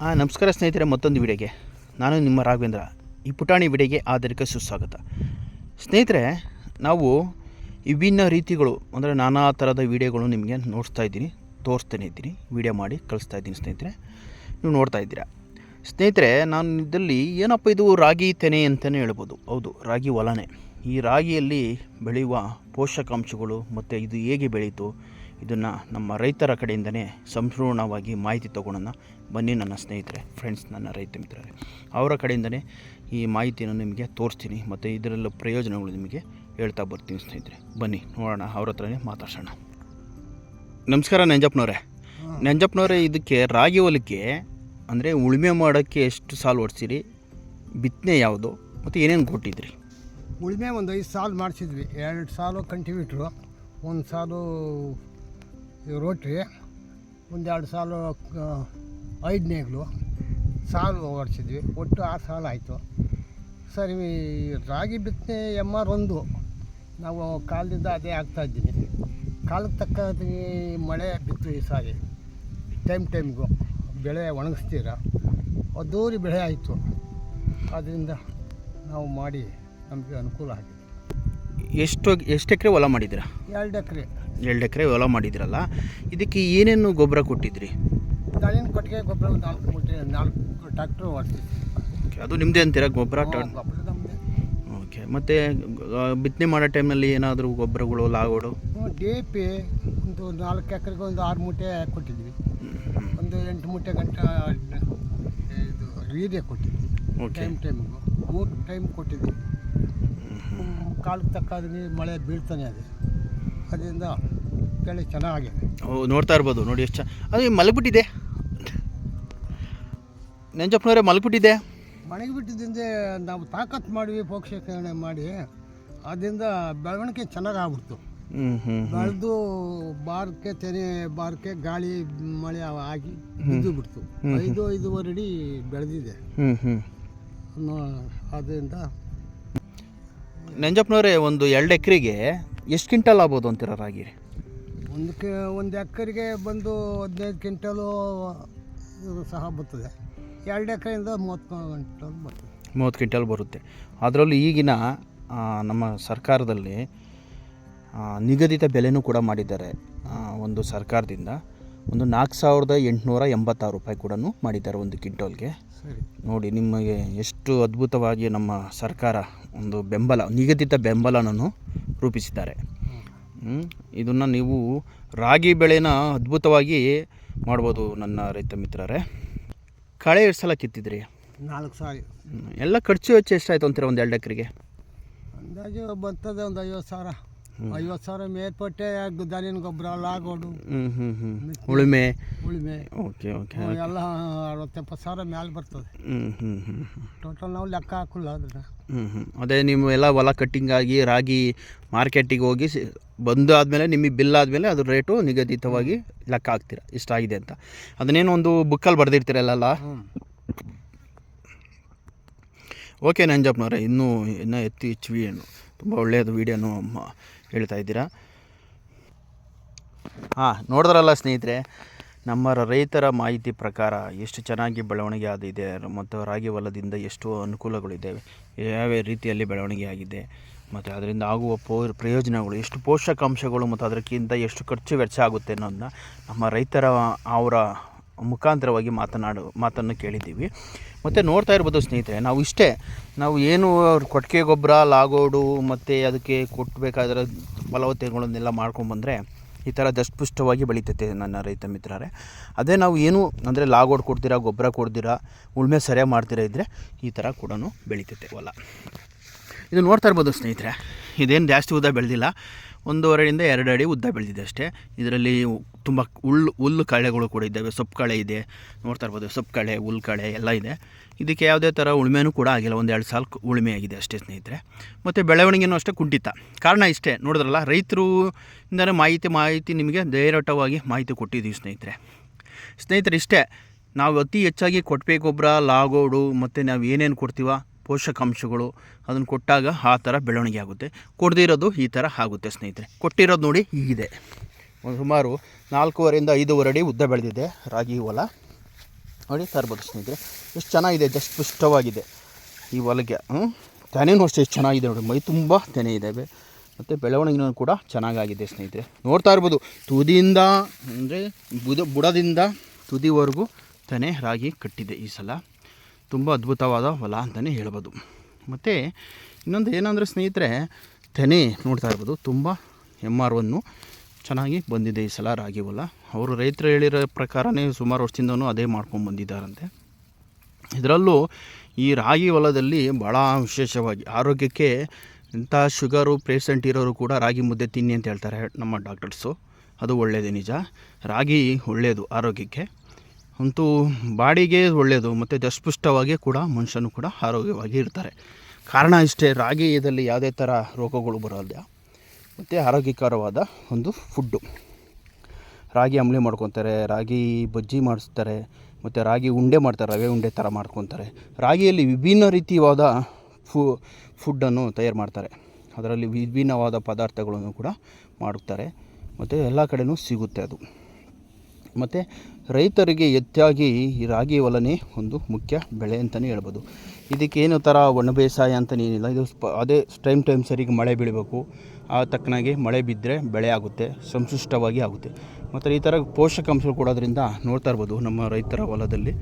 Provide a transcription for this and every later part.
ಹಾಂ ನಮಸ್ಕಾರ ಸ್ನೇಹಿತರೆ, ಮತ್ತೊಂದು ವಿಡಿಯೋಗೆ. ನಾನು ನಿಮ್ಮ ರಾಘವೇಂದ್ರ. ಈ ಪುಟಾಣಿ ವಿಡಿಯೋಗೆ ಆಧಾರಿಕ ಸುಸ್ವಾಗತ. ಸ್ನೇಹಿತರೆ, ನಾವು ವಿಭಿನ್ನ ರೀತಿಗಳು, ಅಂದರೆ ನಾನಾ ಥರದ ವಿಡಿಯೋಗಳು ನಿಮಗೆ ನೋಡಿಸ್ತಾ ಇದ್ದೀನಿ, ತೋರಿಸ್ತಾನೆ ಇದ್ದೀನಿ, ವಿಡಿಯೋ ಮಾಡಿ ಕಳಿಸ್ತಾ ಇದ್ದೀನಿ ಸ್ನೇಹಿತರೆ. ನೀವು ನೋಡ್ತಾ ಇದ್ದೀರಾ? ಸ್ನೇಹಿತರೆ, ನಾನು ಇದರಲ್ಲಿ ಏನಪ್ಪ ಇದು ರಾಗಿ ತೆನೆ ಅಂತಲೇ ಹೇಳ್ಬೋದು. ಹೌದು, ರಾಗಿ ಹೊಲನೇ ಈ ರಾಗಿಯಲ್ಲಿ ಬೆಳೆಯುವ ಪೋಷಕಾಂಶಗಳು ಮತ್ತು ಇದು ಹೇಗೆ ಬೆಳೀತು? ಇದನ್ನು ನಮ್ಮ ರೈತರ ಕಡೆಯಿಂದನೇ ಸಂಪೂರ್ಣವಾಗಿ ಮಾಹಿತಿ ತೊಗೊಳೋಣ ಬನ್ನಿ ನನ್ನ ಸ್ನೇಹಿತರೆ ಫ್ರೆಂಡ್ಸ್ ನನ್ನ ರೈತ ಮಿತ್ರರೇ. ಅವರ ಕಡೆಯಿಂದನೇ ಈ ಮಾಹಿತಿಯನ್ನು ನಿಮಗೆ ತೋರಿಸ್ತೀನಿ ಮತ್ತು ಇದರಲ್ಲೂ ಪ್ರಯೋಜನಗಳು ನಿಮಗೆ ಹೇಳ್ತಾ ಬರ್ತೀನಿ ಸ್ನೇಹಿತರೆ. ಬನ್ನಿ, ನೋಡೋಣ, ಅವ್ರ ಹತ್ರನೇ ಮಾತಾಡ್ಸೋಣ. ನಮಸ್ಕಾರ ನಂಜಪ್ಪನವರೇ ನೆಂಜಪ್ಪನವ್ರೆ ಇದಕ್ಕೆ ರಾಗಿ ಹೊಲಕ್ಕೆ ಅಂದರೆ ಉಳುಮೆ ಮಾಡೋಕ್ಕೆ ಎಷ್ಟು ಸಾಲು ಓಡಿಸಿರಿ ಬಿತ್ತನೆ ಯಾವುದು? ಮತ್ತು ಏನೇನು ಕೊಟ್ಟಿದ್ರಿ? ಉಳುಮೆ ಒಂದು ಐದು ಸಾಲು ಮಾಡಿಸಿದ್ವಿ. ಎರಡು ಸಾಲು ಕಂಟಿವ್ಯೂಟ್ರು ಒಂದು ಸಾಲು ರೋಟ್ರಿ. ಒಂದೆರಡು ಸಾಲು ಐದನೇಗಳು ಸಾಲು ಓಡಿಸಿದ್ವಿ. ಒಟ್ಟು ಆರು ಸಾಲು ಆಯಿತು. ಸರಿ ರಾಗಿ ಬಿತ್ತನೆ ಎಂ ಆರ್ ಒಂದು. ನಾವು ಕಾಲದಿಂದ ಅದೇ ಆಗ್ತಾಯಿದ್ದೀನಿ ಕಾಲಕ್ಕೆ ತಕ್ಕಂತೆ ಮಳೆ ಬಿತ್ತು ಈ ಸಾರಿ. ಟೈಮ್ ಟೈಮ್ಗೂ ಬೆಳೆ ಒಣಗಿಸ್ತೀರ? ಅದ್ದೂರಿ ಬೆಳೆ ಆಯಿತು. ಅದರಿಂದ ನಾವು ಮಾಡಿ ನಮಗೆ ಅನುಕೂಲ ಆಗಿದೆ. ಎಷ್ಟು ಎಷ್ಟು ಎಕರೆ ಹೊಲ ಮಾಡಿದ್ದೀರಾ? ಎರಡು ಎಕರೆ. ಎರಡು ಎಕರೆ ಹೊಲ ಮಾಡಿದ್ರಲ್ಲ ಇದಕ್ಕೆ ಏನೇನು ಗೊಬ್ಬರ ಕೊಟ್ಟಿದ್ರಿ? ಗಾಳಿನ ಕೊಟ್ಟಿಗೆ ಗೊಬ್ಬರ ಒಂದು ನಾಲ್ಕು ಮೂಟೆ ನಾಲ್ಕು ಟ್ಯಾಕ್ಟ್ರು ಓಕೆ ಅದು ನಿಮ್ಮದೇ ಅಂತೀರಾ ಗೊಬ್ಬರ ಓಕೆ ಮತ್ತು ಬಿತ್ತನೆ ಮಾಡೋ ಟೈಮಲ್ಲಿ ಏನಾದರೂ ಗೊಬ್ಬರಗಳು ಲಾಗೋಡು? ಡಿ ಪಿ ಒಂದು ನಾಲ್ಕು ಎಕರೆಗೆ ಒಂದು ಆರು ಮೂಟೆ ಕೊಟ್ಟಿದ್ವಿ ಒಂದು ಎಂಟು ಮೂಟೆ ಗಂಟ ಇದು ವೀರ್ಯ ಕೊಟ್ಟಿದ್ವಿ ಓಕೆ ಟೈಮ್ ಟೈಮಿಗೂ ಮೂರು ಟೈಮ್ ಕೊಟ್ಟಿದ್ವಿ ಕಾಲಕ್ಕೆ ತಕ್ಕಾದ್ರೆ ಮಳೆ ಬೀಳ್ತಾನೆ ಇದೆ. ಅದರಿಂದ ಬೆಳೆ ಚೆನ್ನಾಗಿದೆ. ಓ ನೋಡ್ತಾ ಇರ್ಬೋದು ನೋಡಿ ಎಷ್ಟು ಅದು ಮಲಗಿಬಿಟ್ಟಿದೆ. ನೆಂಜಪ್ಪನವರೇ ಮಲಗಿಬಿಟ್ಟಿದೆ. ಮಲಗಿಬಿಟ್ಟಿದ್ದಿಂದ ನಾವು ತಾಕತ್ತು ಮಾಡಿವಿ ಪೋಷಕರಣೆ ಮಾಡಿ. ಅದರಿಂದ ಬೆಳವಣಿಗೆ ಚೆನ್ನಾಗಿ ಆಗ್ಬಿಡ್ತು ಬೆಳೆದು ಬಾರ್ಕೆ ತೆನೆ ಬಾರ್ಕೆ ಗಾಳಿ ಮಳೆ ಆಗಿ ಬಿದ್ದು ಬಿಡ್ತು. ಐದು ಐದುವರೆ ಅಡಿ ಬೆಳೆದಿದೆ. ಅದರಿಂದ ನೆಂಜಪ್ಪನವರೇ ಒಂದು ಎರಡು ಎಕರೆಗೆ ಎಷ್ಟು ಕ್ವಿಂಟಲ್ ಆಗ್ಬೋದು ಅಂತೀರ ರಾಗಿ ಒಂದು ಒಂದು ಎಕರೆಗೆ ಬಂದು ಹದಿನೈದು ಕ್ವಿಂಟಲು ಸಹ ಬರ್ತದೆ. ಎರಡು ಎಕರೆಯಿಂದ ಮೂವತ್ತು ಕ್ವಿಂಟಲ್ ಬರ್ತದೆ. ಮೂವತ್ತು ಕ್ವಿಂಟಲ್ ಬರುತ್ತೆ. ಅದರಲ್ಲೂ ಈಗಿನ ನಮ್ಮ ಸರ್ಕಾರದಲ್ಲಿ ನಿಗದಿತ ಬೆಲೆನೂ ಕೂಡ ಮಾಡಿದ್ದಾರೆ. ಒಂದು ಸರ್ಕಾರದಿಂದ ಒಂದು ನಾಲ್ಕು ಸಾವಿರದ ಎಂಟುನೂರ ಎಂಬತ್ತಾರು ರೂಪಾಯಿ ಕೂಡ ಮಾಡಿದ್ದಾರೆ ಒಂದು ಕ್ವಿಂಟೋಲ್ಗೆ. ಸರಿ. ನೋಡಿ ನಿಮಗೆ ಎಷ್ಟು ಅದ್ಭುತವಾಗಿ ನಮ್ಮ ಸರ್ಕಾರ ಒಂದು ಬೆಂಬಲ ನಿಗದಿತ ಬೆಂಬಲನನ್ನು ರೂಪಿಸಿದ್ದಾರೆ. ಇದನ್ನು ನೀವು ರಾಗಿ ಬೆಳೆನ ಅದ್ಭುತವಾಗಿ ಮಾಡ್ಬೋದು ನನ್ನ ರೈತ ಮಿತ್ರರೇ. ಕಳೆ ಎಷ್ಟು ಸಲ ಕಿತ್ತಿದ್ರಿ? ನಾಲ್ಕು ಸಾರಿ. ಹ್ಮ್. ಎಲ್ಲ ಖರ್ಚು ವೆಚ್ಚ ಎಷ್ಟಾಯ್ತು ಅಂತೀರ ಒಂದು ಎರಡು ಎಕರೆಗೆ? ಅಂದಾಜು ಬರ್ತದೆ ಒಂದು ಐವತ್ತು ಸಾವಿರ. ಐವತ್ತು ಸಾವಿರ ಮೇಲ್ಪಟ್ಟೆ ದನಿನ ಗೊಬ್ಬರ ಲಾಗೋಡು ಉಳುಮೆ. ಉಳುಮೆ. ಓಕೆ ಓಕೆ ಎಲ್ಲ ಅರವತ್ತೆಪ್ಪತ್ತು ಸಾವಿರ ಮ್ಯಾಲೆ ಬರ್ತದೆ. ಟೋಟಲ್ ನಾವು ಲೆಕ್ಕ ಹಾಕಲ್ಲ ಅದನ್ನ ಅದೇ ನೀವು ಎಲ್ಲ ಹೊಲ ಕಟ್ಟಿಂಗ್ ಆಗಿ ರಾಗಿ ಮಾರ್ಕೆಟಿಗೆ ಹೋಗಿ ಬಂದು ಆದಮೇಲೆ ನಿಮಗೆ ಬಿಲ್ ಆದಮೇಲೆ ಅದ್ರ ರೇಟು ನಿಗದಿತವಾಗಿ ಲೆಕ್ಕ ಹಾಕ್ತೀರ ಇಷ್ಟಾಗಿದೆ ಅಂತ. ಅದನ್ನೇನು ಒಂದು ಬುಕ್ಕಲ್ಲಿ ಬರೆದಿರ್ತೀರಲ್ಲ ಓಕೆ ನಂಜಪ್ಪನವ್ರೆ ಇನ್ನೂ ಇನ್ನೂ ಎತ್ತಿ ಹೆಚ್ಚು ವಿಡಿಯೋನು ತುಂಬ ಒಳ್ಳೆಯದು ವೀಡಿಯೋನು ಹೇಳ್ತಾ ಇದ್ದೀರಾ? ಹಾಂ, ನೋಡಿದ್ರಲ್ಲ ಸ್ನೇಹಿತರೆ ನಮ್ಮ ರೈತರ ಮಾಹಿತಿ ಪ್ರಕಾರ ಎಷ್ಟು ಚೆನ್ನಾಗಿ ಬೆಳವಣಿಗೆ ಆದಿದೆ ಮತ್ತು ರಾಗಿ ಹೊಲದಿಂದ ಎಷ್ಟು ಅನುಕೂಲಗಳಿದ್ದಾವೆ, ಯಾವ್ಯಾವ ರೀತಿಯಲ್ಲಿ ಬೆಳವಣಿಗೆ ಆಗಿದೆ, ಮತ್ತು ಅದರಿಂದ ಆಗುವ ಪೋ, ಪ್ರಯೋಜನಗಳು, ಎಷ್ಟು ಪೋಷಕಾಂಶಗಳು ಮತ್ತು ಅದಕ್ಕಿಂತ ಎಷ್ಟು ಖರ್ಚು ವೆಚ್ಚ ಆಗುತ್ತೆ ಅನ್ನೋದನ್ನ ನಮ್ಮ ರೈತರ ಅವರ ಮುಖಾಂತರವಾಗಿ ಮಾತನಾಡು, ಮಾತನ್ನು ಕೇಳಿದ್ದೀವಿ. ಮತ್ತು ನೋಡ್ತಾ ಇರ್ಬೋದು ಸ್ನೇಹಿತರೆ, ನಾವು ಇಷ್ಟೇ, ನಾವು ಏನು ಕೊಟ್ಟಿಗೆ ಗೊಬ್ಬರ, ಲಾಗೋಡು, ಮತ್ತು ಅದಕ್ಕೆ ಕೊಟ್ಟಬೇಕಾದ್ರೆ ಫಲವತ್ತತೆಗಳನ್ನೆಲ್ಲ ಮಾಡ್ಕೊಂಡ್ಬಂದರೆ ಈ ಥರ ದಷ್ಟಪುಷ್ಟವಾಗಿ ಬೆಳೀತೈತೆ ನನ್ನ ರೈತ ಮಿತ್ರರೇ. ಅದೇ ನಾವು ಏನು ಅಂದರೆ ಲಾಗೋಡ್ ಕೊಡ್ತೀರಾ, ಗೊಬ್ಬರ ಕೊಡ್ತೀರಾ, ಉಳುಮೆ ಸರಿಯಾಗಿ ಮಾಡ್ತೀರಾ ಇದ್ದರೆ ಈ ಥರ ಕೂಡ ಬೆಳೀತೈತೆ ಹೊಲ. ಇದು ನೋಡ್ತಾ ಇರ್ಬೋದು ಸ್ನೇಹಿತರೆ, ಇದೇನು ಜಾಸ್ತಿ ಉದ್ದ ಬೆಳೆದಿಲ್ಲ, ಒಂದೂವರೆಯಿಂದ ಎರಡು ಅಡಿ ಉದ್ದ ಬೆಳೆದಿದೆ ಅಷ್ಟೇ. ಇದರಲ್ಲಿ ತುಂಬ ಹುಲ್ಲು ಹುಲ್ಲು ಕಳೆಗಳು ಕೂಡ ಇದ್ದಾವೆ. ಸೊಪ್ಪು ಕಳೆ ಇದೆ. ನೋಡ್ತಾ ಇರ್ಬೋದು. ಸೊಪ್ಪು ಕಳೆ, ಹುಲ್ಲು ಕಳೆ ಎಲ್ಲ ಇದೆ. ಇದಕ್ಕೆ ಯಾವುದೇ ಥರ ಉಳುಮೆನೂ ಕೂಡ ಆಗಿಲ್ಲ. ಒಂದು ಎರಡು ಸಾಲ ಉಳುಮೆ ಆಗಿದೆ ಅಷ್ಟೇ ಸ್ನೇಹಿತರೆ. ಮತ್ತು ಬೆಳವಣಿಗೆನೂ ಅಷ್ಟೇ ಕುಂಠಿತ. ಕಾರಣ ಇಷ್ಟೇ. ನೋಡಿದ್ರಲ್ಲ, ರೈತರು ಇಂದರೆ ಮಾಹಿತಿ ಮಾಹಿತಿ ನಿಮಗೆ ಧೈರ್ಯವಾಗಿ ಮಾಹಿತಿ ಕೊಟ್ಟಿದ್ದೀವಿ ಸ್ನೇಹಿತರೆ. ಸ್ನೇಹಿತರೆ, ಇಷ್ಟೇ. ನಾವು ಅತಿ ಹೆಚ್ಚಾಗಿ ಕೊಟ್ಟೆ ಗೊಬ್ಬರ, ಲಾಗೋಡು, ಮತ್ತು ನಾವು ಏನೇನು ಕೊಡ್ತೀವ, ಪೋಷಕಾಂಶಗಳು ಅದನ್ನು ಕೊಟ್ಟಾಗ ಆ ಥರ ಬೆಳವಣಿಗೆ ಆಗುತ್ತೆ. ಕೊಡದಿರೋದು ಈ ಥರ ಆಗುತ್ತೆ ಸ್ನೇಹಿತರೆ. ಕೊಟ್ಟಿರೋದು ನೋಡಿ ಹೀಗಿದೆ. ಸುಮಾರು ನಾಲ್ಕೂವರೆಯಿಂದ ಐದೂವರೆ ಅಡಿ ಉದ್ದ ಬೆಳೆದಿದೆ ರಾಗಿ ಹೊಲ. ನೋಡಿ ತರ್ಬೋದು ಸ್ನೇಹಿತರೆ, ಎಷ್ಟು ಚೆನ್ನಾಗಿದೆ, ಜಸ್ಟ್ ಪುಷ್ಟವಾಗಿದೆ ಈ ಹೊಲಗೆ. ತೆನೆನೂ ಅಷ್ಟೇ ಎಷ್ಟು ಚೆನ್ನಾಗಿದೆ ನೋಡಿ, ಮೈ ತುಂಬ ತೆನೆ ಇದ್ದಾವೆ ಮತ್ತು ಬೆಳವಣಿಗೆನೂ ಕೂಡ ಚೆನ್ನಾಗಾಗಿದೆ ಸ್ನೇಹಿತರೆ. ನೋಡ್ತಾ ಇರ್ಬೋದು, ತುದಿಯಿಂದ, ಅಂದರೆ ಬುಡ ಬುಡದಿಂದ ತುದಿವರೆಗೂ ತೆನೆ ರಾಗಿ ಕಟ್ಟಿದೆ ಈ ಸಲ. ತುಂಬ ಅದ್ಭುತವಾದ ಹೊಲ ಅಂತಲೇ ಹೇಳ್ಬೋದು. ಮತ್ತು ಇನ್ನೊಂದು ಏನಂದರೆ ಸ್ನೇಹಿತರೆ, ತೆನೆ ನೋಡ್ತಾ ಇರ್ಬೋದು, ತುಂಬ ಎಂ ಆರ್ ಒನ್ನು ಚೆನ್ನಾಗಿ ಬಂದಿದೆ ಈ ಸಲ ರಾಗಿ ಹೊಲ. ಅವರು ರೈತರು ಹೇಳಿರೋ ಪ್ರಕಾರನೇ ಸುಮಾರು ವರ್ಷದಿಂದನೂ ಅದೇ ಮಾಡ್ಕೊಂಡು ಬಂದಿದ್ದಾರಂತೆ. ಇದರಲ್ಲೂ ಈ ರಾಗಿ ಹೊಲದಲ್ಲಿ ಭಾಳ ವಿಶೇಷವಾಗಿ ಆರೋಗ್ಯಕ್ಕೆ ಇಂಥ ಶುಗರು ಪೇಷಂಟ್ ಇರೋರು ಕೂಡ ರಾಗಿ ಮುದ್ದೆ ತಿನ್ನಿ ಅಂತ ಹೇಳ್ತಾರೆ ನಮ್ಮ ಡಾಕ್ಟರ್ಸು. ಅದು ಒಳ್ಳೆಯದೇ ನಿಜ. ರಾಗಿ ಒಳ್ಳೆಯದು ಆರೋಗ್ಯಕ್ಕೆ. ಅಂತೂ ಬಾಡಿಗೆ ಒಳ್ಳೆಯದು ಮತ್ತು ದಸ್ಪುಷ್ಟವಾಗಿ ಕೂಡ ಮನುಷ್ಯನು ಕೂಡ ಆರೋಗ್ಯವಾಗಿ ಇರ್ತಾರೆ. ಕಾರಣ ಇಷ್ಟೇ, ರಾಗಿ ಇದರಲ್ಲಿ ಯಾವುದೇ ಥರ ರೋಗಗಳು ಬರೋಲ್ಲ ಮತ್ತು ಆರೋಗ್ಯಕರವಾದ ಒಂದು ಫುಡ್ಡು. ರಾಗಿ ಅಂಬಲಿ ಮಾಡ್ಕೊತಾರೆ, ರಾಗಿ ಬಜ್ಜಿ ಮಾಡಿಸ್ತಾರೆ, ಮತ್ತು ರಾಗಿ ಉಂಡೆ ಮಾಡ್ತಾರೆ, ರವೆ ಉಂಡೆ ಥರ ಮಾಡ್ಕೊತಾರೆ. ರಾಗಿಯಲ್ಲಿ ವಿಭಿನ್ನ ರೀತಿಯಾದ ಫು, ಫುಡ್ಡನ್ನು ತಯಾರು ಮಾಡ್ತಾರೆ. ಅದರಲ್ಲಿ ವಿಭಿನ್ನವಾದ ಪದಾರ್ಥಗಳನ್ನು ಕೂಡ ಮಾಡುತ್ತಾರೆ. ಮತ್ತು ಎಲ್ಲ ಕಡೆಯೂ ಸಿಗುತ್ತೆ ಅದು. ಮತ್ತು ರೈತರಿಗೆ ಹೆಚ್ಚಾಗಿ ಈ ರಾಗಿ ಹೊಲನೇ ಒಂದು ಮುಖ್ಯ ಬೆಳೆ ಅಂತಲೇ ಹೇಳ್ಬೋದು. ಇದಕ್ಕೇನು ಥರ ಒಣ ಬೇಸಾಯ ಅಂತಲೇ ಏನಿಲ್ಲ. ಇದು ಸ್ಪ, ಅದೇ ಟೈಮ್ ಟೈಮ್ ಸರಿಗೆ ಮಳೆ ಬೀಳಬೇಕು. ಆ ತಕ್ಕನಾಗಿ ಮಳೆ ಬಿದ್ದರೆ ಬೆಳೆ ಆಗುತ್ತೆ, ಸಂಶಿಷ್ಟವಾಗಿ ಆಗುತ್ತೆ. ಮತ್ತು ಈ ಥರ ಪೋಷಕಾಂಶಗಳು ಕೊಡೋದ್ರಿಂದ ನೋಡ್ತಾ ಇರ್ಬೋದು ನಮ್ಮ ರೈತರ ಹೊಲದಲ್ಲಿ.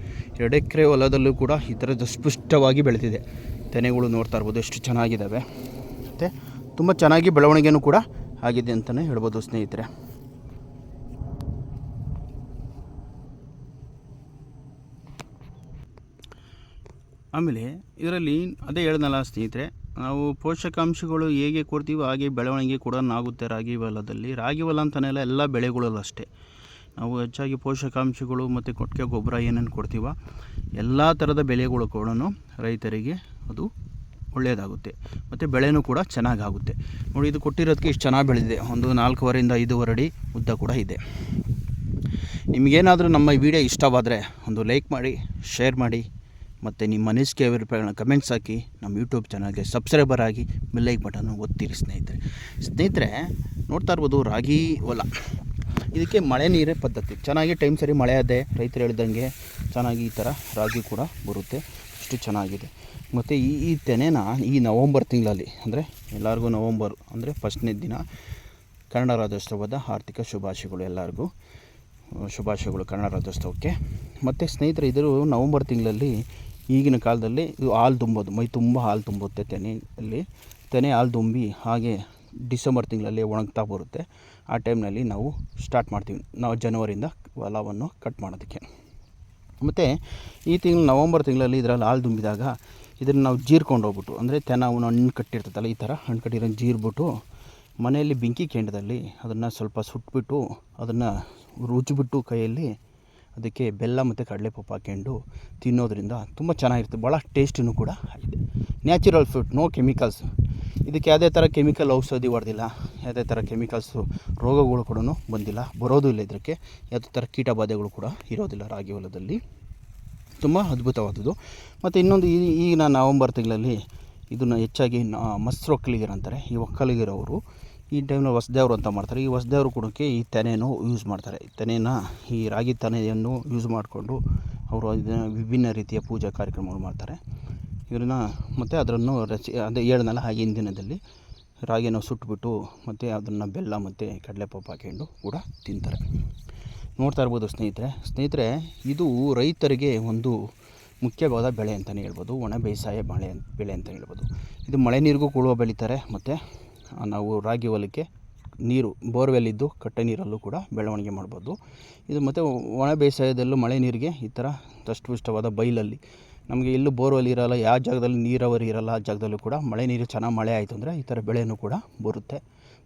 ಎರಡು ಎಕರೆ ಹೊಲದಲ್ಲೂ ಕೂಡ ಈ ಥರ ಸ್ಪುಷ್ಟವಾಗಿ ಬೆಳೆದಿದೆ. ತೆನೆಗಳು ನೋಡ್ತಾ ಇರ್ಬೋದು ಎಷ್ಟು ಚೆನ್ನಾಗಿದ್ದಾವೆ. ಮತ್ತು ತುಂಬ ಚೆನ್ನಾಗಿ ಬೆಳವಣಿಗೆನೂ ಕೂಡ ಆಗಿದೆ ಅಂತಲೇ ಹೇಳ್ಬೋದು ಸ್ನೇಹಿತರೆ. ಆಮೇಲೆ ಇದರಲ್ಲಿ ಅದೇ ಹೇಳ್ದಲ್ಲ ಸ್ನೇಹಿತರೆ ನಾವು ಪೋಷಕಾಂಶಗಳು ಹೇಗೆ ಕೊಡ್ತೀವೋ ಹಾಗೆ ಬೆಳವಣಿಗೆ ಕೂಡ ಆಗುತ್ತೆ ರಾಗಿ ಹೊಲದಲ್ಲಿ. ರಾಗಿ ಹೊಲ ಅಂತಲೇ ಎಲ್ಲ ಬೆಳೆಗಳಲ್ಲೂ ಅಷ್ಟೇ. ನಾವು ಹೆಚ್ಚಾಗಿ ಪೋಷಕಾಂಶಗಳು ಮತ್ತು ಕೊಟ್ಟಿಗೆ ಗೊಬ್ಬರ ಏನೇನು ಕೊಡ್ತೀವೋ ಎಲ್ಲ ಥರದ ಬೆಳೆಗಳು ಕೂಡ ರೈತರಿಗೆ ಅದು ಒಳ್ಳೆಯದಾಗುತ್ತೆ. ಮತ್ತು ಬೆಳೆನೂ ಕೂಡ ಚೆನ್ನಾಗಾಗುತ್ತೆ. ನೋಡಿ, ಇದು ಕೊಟ್ಟಿರೋದಕ್ಕೆ ಇಷ್ಟು ಚೆನ್ನಾಗಿ ಬೆಳೆದಿದೆ. ಒಂದು ನಾಲ್ಕೂವರೆಯಿಂದ ಐದೂವರೆ ಅಡಿ ಉದ್ದ ಕೂಡ ಇದೆ. ನಿಮಗೇನಾದರೂ ನಮ್ಮ ವಿಡಿಯೋ ಇಷ್ಟವಾದರೆ ಒಂದು ಲೈಕ್ ಮಾಡಿ, ಶೇರ್ ಮಾಡಿ. ಮತ್ತು ನಿಮ್ಮ ಅನಿಸಿಕೆ ಅಭಿಪ್ರಾಯಗಳನ್ನ ಕಮೆಂಟ್ಸ್ ಹಾಕಿ ನಮ್ಮ ಯೂಟ್ಯೂಬ್ ಚಾನಲ್ಗೆ ಸಬ್ಸ್ಕ್ರೈಬರ್ ಆಗಿ ಬೆಲ್ಲೈಕ್ ಬಟನ್ನು ಒತ್ತಿರಿ ಸ್ನೇಹಿತರೆ. ಸ್ನೇಹಿತರೆ, ನೋಡ್ತಾ ಇರ್ಬೋದು ರಾಗಿ ಹೊಲ. ಇದಕ್ಕೆ ಮಳೆ ನೀರೇ ಪದ್ಧತಿ. ಚೆನ್ನಾಗಿ ಟೈಮ್ ಸರಿ ಮಳೆ ಅದೇ ರೈತರು ಹೇಳ್ದಂಗೆ ಚೆನ್ನಾಗಿ ಈ ಥರ ರಾಗಿ ಕೂಡ ಬರುತ್ತೆ. ಅಷ್ಟು ಚೆನ್ನಾಗಿದೆ. ಮತ್ತು ಈ ಈ ತೆನೆನ ಈ ನವಂಬರ್ ತಿಂಗಳಲ್ಲಿ, ಅಂದರೆ ಎಲ್ಲರಿಗೂ ನವಂಬರ್, ಅಂದರೆ ಫಸ್ಟ್ನೇ ದಿನ ಕನ್ನಡ ರಾಜ್ಯೋತ್ಸವದ ಆರ್ಥಿಕ ಶುಭಾಶಯಗಳು ಎಲ್ಲರಿಗೂ. ಶುಭಾಶಯಗಳು ಕನ್ನಡ ರಾಜ್ಯೋತ್ಸವಕ್ಕೆ. ಮತ್ತು ಸ್ನೇಹಿತರೆ ಇದು ನವಂಬರ್ ತಿಂಗಳಲ್ಲಿ ಈಗಿನ ಕಾಲದಲ್ಲಿ ಇದು ಹಾಲು ತುಂಬೋದು, ಮೈ ತುಂಬ ಹಾಲು ತುಂಬುತ್ತೆ ತೆನೆಯಲ್ಲಿ. ತೆನೆ ಹಾಲು ತುಂಬಿ ಹಾಗೆ ಡಿಸೆಂಬರ್ ತಿಂಗಳಲ್ಲಿ ಒಣಗ್ತಾ ಬರುತ್ತೆ. ಆ ಟೈಮ್ನಲ್ಲಿ ನಾವು ಸ್ಟಾರ್ಟ್ ಮಾಡ್ತೀವಿ. ನಾವು ಜನವರಿಯಿಂದ ಹೊಲವನ್ನು ಕಟ್ ಮಾಡೋದಕ್ಕೆ. ಮತ್ತು ಈ ತಿಂಗಳು ನವಂಬರ್ ತಿಂಗಳಲ್ಲಿ ಇದರಲ್ಲಿ ಹಾಲು ತುಂಬಿದಾಗ ಇದನ್ನು ನಾವು ಜೀರ್ಕೊಂಡು ಹೋಗ್ಬಿಟ್ಟು, ಅಂದರೆ ತೆನ ಅವನು ಹಣ್ಣು ಕಟ್ಟಿರ್ತದಲ್ಲ ಈ ಥರ, ಹಣ್ಣು ಕಟ್ಟಿರೋ ಜೀರ್ಬಿಟ್ಟು ಮನೆಯಲ್ಲಿ ಬೆಂಕಿ ಕೆಂಡದಲ್ಲಿ ಅದನ್ನು ಸ್ವಲ್ಪ ಸುಟ್ಬಿಟ್ಟು ಅದನ್ನು ರುಚಿಬಿಟ್ಟು ಕೈಯಲ್ಲಿ ಅದಕ್ಕೆ ಬೆಲ್ಲ ಮತ್ತು ಕಡಲೆಪಪ್ಪು ಹಾಕ್ಕೊಂಡು ತಿನ್ನೋದ್ರಿಂದ ತುಂಬ ಚೆನ್ನಾಗಿರುತ್ತೆ. ಭಾಳ ಟೇಸ್ಟಿನೂ ಕೂಡ ಆಗಿದೆ ನ್ಯಾಚುರಲ್ ಫುಡ್ ನೋ ಕೆಮಿಕಲ್ಸ್ ಇದಕ್ಕೆ ಯಾವುದೇ ಥರ ಕೆಮಿಕಲ್ ಔಷಧಿ ಹೊಡೆದಿಲ್ಲ. ಯಾವುದೇ ಥರ ಕೆಮಿಕಲ್ಸು ರೋಗಗಳು ಕೂಡ ಬಂದಿಲ್ಲ. ಬರೋದು ಇಲ್ಲ ಇದಕ್ಕೆ ಯಾವುದೇ ಥರ ಕೀಟ ಬಾಧೆಗಳು ಕೂಡ ಇರೋದಿಲ್ಲ ರಾಗಿ ಹೊಲದಲ್ಲಿ. ತುಂಬ ಅದ್ಭುತವಾದದ್ದು. ಮತ್ತು ಇನ್ನೊಂದು ಈ ಈಗಿನ ನವಂಬರ್ ತಿಂಗಳಲ್ಲಿ ಇದನ್ನು ಹೆಚ್ಚಾಗಿ ಮಸ್ರು ಒಕ್ಕಲಿಗರು ಅಂತಾರೆ. ಈ ಒಕ್ಕಲಿಗರವರು ಈ ಟೈಮ್ನಲ್ಲಿ ಹೊಸದೇವ್ರು ಅಂತ ಮಾಡ್ತಾರೆ. ಈ ಹೊಸದೇವ್ರು ಕೊಡೋಕ್ಕೆ ಈ ತೆನೆಯನ್ನು ಯೂಸ್ ಮಾಡ್ತಾರೆ. ತೆನೆನ ಈ ರಾಗಿ ತೆನೆಯನ್ನು ಯೂಸ್ ಮಾಡಿಕೊಂಡು ಅವರು ಇದನ್ನು ವಿಭಿನ್ನ ರೀತಿಯ ಪೂಜಾ ಕಾರ್ಯಕ್ರಮಗಳು ಮಾಡ್ತಾರೆ. ಇದನ್ನು ಮತ್ತು ಅದನ್ನು ರಚಿ, ಅದೇ ಹೇಳ್ದಲ್ಲ ಹಾಗೆ ದಿನದಲ್ಲಿ ರಾಗಿನ ಸುಟ್ಬಿಟ್ಟು ಮತ್ತು ಅದನ್ನು ಬೆಲ್ಲ ಮತ್ತು ಕಡಲೆಪಪ್ಪು ಹಾಕ್ಕೊಂಡು ಕೂಡ ತಿಂತಾರೆ. ನೋಡ್ತಾ ಇರ್ಬೋದು ಸ್ನೇಹಿತರೆ. ಸ್ನೇಹಿತರೆ, ಇದು ರೈತರಿಗೆ ಒಂದು ಮುಖ್ಯವಾದ ಬೆಳೆ ಅಂತಲೇ ಹೇಳ್ಬೋದು. ಒಣ ಬೇಸಾಯ ಬೆಳೆ ಬೆಳೆ ಅಂತ ಹೇಳ್ಬೋದು. ಇದು ಮಳೆ ನೀರಿಗೂ ಕೂಡ ಬೆಳೀತಾರೆ. ಮತ್ತು ನಾವು ರಾಗಿ ಹೊಲಕ್ಕೆ ನೀರು ಬೋರ್ವೆಲ್ ಇದ್ದು ಕಟ್ಟೆ ನೀರಲ್ಲೂ ಕೂಡ ಬೆಳವಣಿಗೆ ಮಾಡ್ಬೋದು. ಇದು ಮತ್ತು ಒಣ ಬೇಸಾಯದಲ್ಲೂ ಮಳೆ ನೀರಿಗೆ ಈ ಥರ ತಷ್ಟಪುಷ್ಟವಾದ ಬೈಲಲ್ಲಿ. ನಮಗೆ ಎಲ್ಲೂ ಬೋರ್ವೆಲ್ ಇರೋಲ್ಲ, ಯಾವ ಜಾಗದಲ್ಲಿ ನೀರಾವರಿ ಇರೋಲ್ಲ, ಆ ಜಾಗದಲ್ಲೂ ಕೂಡ ಮಳೆ ನೀರು ಚೆನ್ನಾಗಿ ಮಳೆ ಆಯಿತು ಅಂದರೆ ಈ ಥರ ಬೆಳೆಯೂ ಕೂಡ ಬರುತ್ತೆ.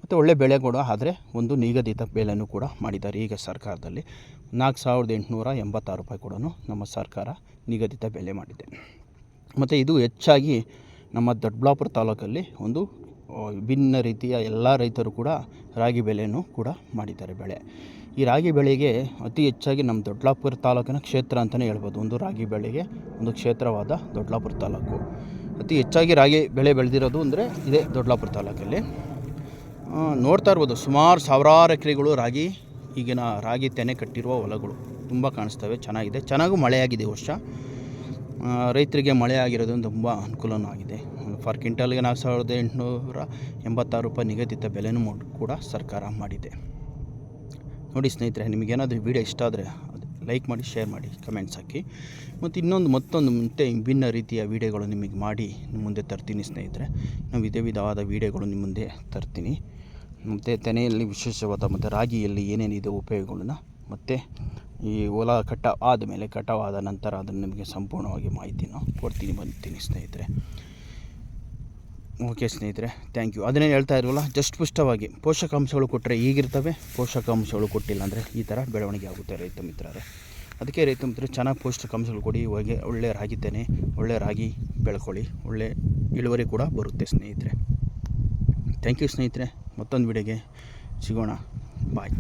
ಮತ್ತು ಒಳ್ಳೆ ಬೆಳೆ ಕೂಡ, ಆದರೆ ಒಂದು ನಿಗದಿತ ಬೆಲೆಯೂ ಕೂಡ ಮಾಡಿದ್ದಾರೆ ಈಗ ಸರ್ಕಾರದಲ್ಲಿ. ನಾಲ್ಕು ಸಾವಿರದ ಎಂಟುನೂರ ಎಂಬತ್ತಾರು ರೂಪಾಯಿ ಕೂಡ ನಮ್ಮ ಸರ್ಕಾರ ನಿಗದಿತ ಬೆಲೆ ಮಾಡಿದೆ. ಮತ್ತು ಇದು ಹೆಚ್ಚಾಗಿ ನಮ್ಮ ದೊಡ್ಡಬಳ್ಳಾಪುರ ತಾಲೂಕಲ್ಲಿ ಒಂದು ವಿಭಿನ್ನ ರೀತಿಯ ಎಲ್ಲ ರೈತರು ಕೂಡ ರಾಗಿ ಬೆಳೆಯನ್ನು ಕೂಡ ಮಾಡಿದ್ದಾರೆ ಬೆಳೆ. ಈ ರಾಗಿ ಬೆಳೆಗೆ ಅತಿ ಹೆಚ್ಚಾಗಿ ನಮ್ಮ ದೊಡ್ಡಲಾಪುರ ತಾಲೂಕಿನ ಕ್ಷೇತ್ರ ಅಂತಲೇ ಹೇಳ್ಬೋದು. ಒಂದು ರಾಗಿ ಬೆಳೆಗೆ ಒಂದು ಕ್ಷೇತ್ರವಾದ ದೊಡ್ಡಲಾಪುರ ತಾಲೂಕು. ಅತಿ ಹೆಚ್ಚಾಗಿ ರಾಗಿ ಬೆಳೆ ಬೆಳೆದಿರೋದು ಅಂದರೆ ಇದೇ ದೊಡ್ಡಲಾಪುರ ತಾಲೂಕಲ್ಲಿ. ನೋಡ್ತಾ ಇರ್ಬೋದು, ಸುಮಾರು ಸಾವಿರಾರು ಎಕರೆಗಳು ರಾಗಿ, ಈಗಿನ ರಾಗಿ ತೆನೆ ಕಟ್ಟಿರುವ ಹೊಲಗಳು ತುಂಬ ಕಾಣಿಸ್ತವೆ, ಚೆನ್ನಾಗಿದೆ. ಚೆನ್ನಾಗೂ ಮಳೆಯಾಗಿದೆ ವರ್ಷ. ರೈತರಿಗೆ ಮಳೆ ಆಗಿರೋದು ತುಂಬ ಅನುಕೂಲವೂ ಆಗಿದೆ. ಫಾರ್ ಕ್ವಿಂಟಲ್ಗೆ ನಾಲ್ಕು ಸಾವಿರದ ಎಂಟುನೂರ ಎಂಬತ್ತಾರು ರೂಪಾಯಿ ನಿಗದಿತ ಬೆಲೆನೂ ಕೂಡ ಸರ್ಕಾರ ಮಾಡಿದೆ. ನೋಡಿ ಸ್ನೇಹಿತರೆ, ನಿಮಗೇನಾದರೂ ವಿಡಿಯೋ ಇಷ್ಟ ಆದರೆ ಅದು ಲೈಕ್ ಮಾಡಿ, ಶೇರ್ ಮಾಡಿ, ಕಮೆಂಟ್ಸ್ ಹಾಕಿ. ಮತ್ತು ಇನ್ನೊಂದು ಮತ್ತೊಂದು ಮುಂತೆ ವಿಭಿನ್ನ ರೀತಿಯ ವೀಡಿಯೋಗಳು ನಿಮಗೆ ಮಾಡಿ ನಿಮ್ಮ ಮುಂದೆ ತರ್ತೀನಿ ಸ್ನೇಹಿತರೆ. ನಾವು ವಿಧ ವಿಧವಾದ ವಿಡಿಯೋಗಳು ನಿಮ್ಮ ಮುಂದೆ ತರ್ತೀನಿ. ಮತ್ತು ತೆನೆಯಲ್ಲಿ ವಿಶೇಷವಾದ ಮತ್ತು ರಾಗಿಯಲ್ಲಿ ಏನೇನಿದೆ ಉಪಯೋಗಗಳನ್ನ ಮತ್ತು ಈ ಹೊಲ ಕಟಾವು ಆದಮೇಲೆ ಕಟಾವಾದ ನಂತರ ಅದನ್ನು ನಿಮಗೆ ಸಂಪೂರ್ಣವಾಗಿ ಮಾಹಿತಿನ ಕೊಡ್ತೀನಿ ಬಂತೀನಿ ಸ್ನೇಹಿತರೆ. ಓಕೆ ಸ್ನೇಹಿತರೆ ಥ್ಯಾಂಕ್ ಯು ಅದನ್ನೇ ಹೇಳ್ತಾ ಇರುವಲ್ಲ ಜಸ್ಟ್ ಪುಷ್ಟವಾಗಿ ಪೋಷಕಾಂಶಗಳು ಕೊಟ್ಟರೆ ಈಗಿರ್ತವೆ, ಪೋಷಕಾಂಶಗಳು ಕೊಟ್ಟಿಲ್ಲ ಅಂದರೆ ಈ ಥರ ಬೆಳವಣಿಗೆ ಆಗುತ್ತೆ ರೈತ ಮಿತ್ರರೇ. ಅದಕ್ಕೆ ರೈತ ಮಿತ್ರರು, ಚೆನ್ನಾಗಿ ಪೋಷಕಾಂಶಗಳು ಕೊಡಿ, ಇವಾಗೆ ಒಳ್ಳೆಯ ರಾಗಿ ತೆನೆ, ಒಳ್ಳೆ ರಾಗಿ ಬೆಳ್ಕೊಳ್ಳಿ, ಒಳ್ಳೆ ಇಳುವರಿ ಕೂಡ ಬರುತ್ತೆ ಸ್ನೇಹಿತರೆ. ಥ್ಯಾಂಕ್ ಯು ಸ್ನೇಹಿತರೆ, ಮತ್ತೊಂದು ವಿಡಿಯೋಗೆ ಸಿಗೋಣ. ಬಾಯ್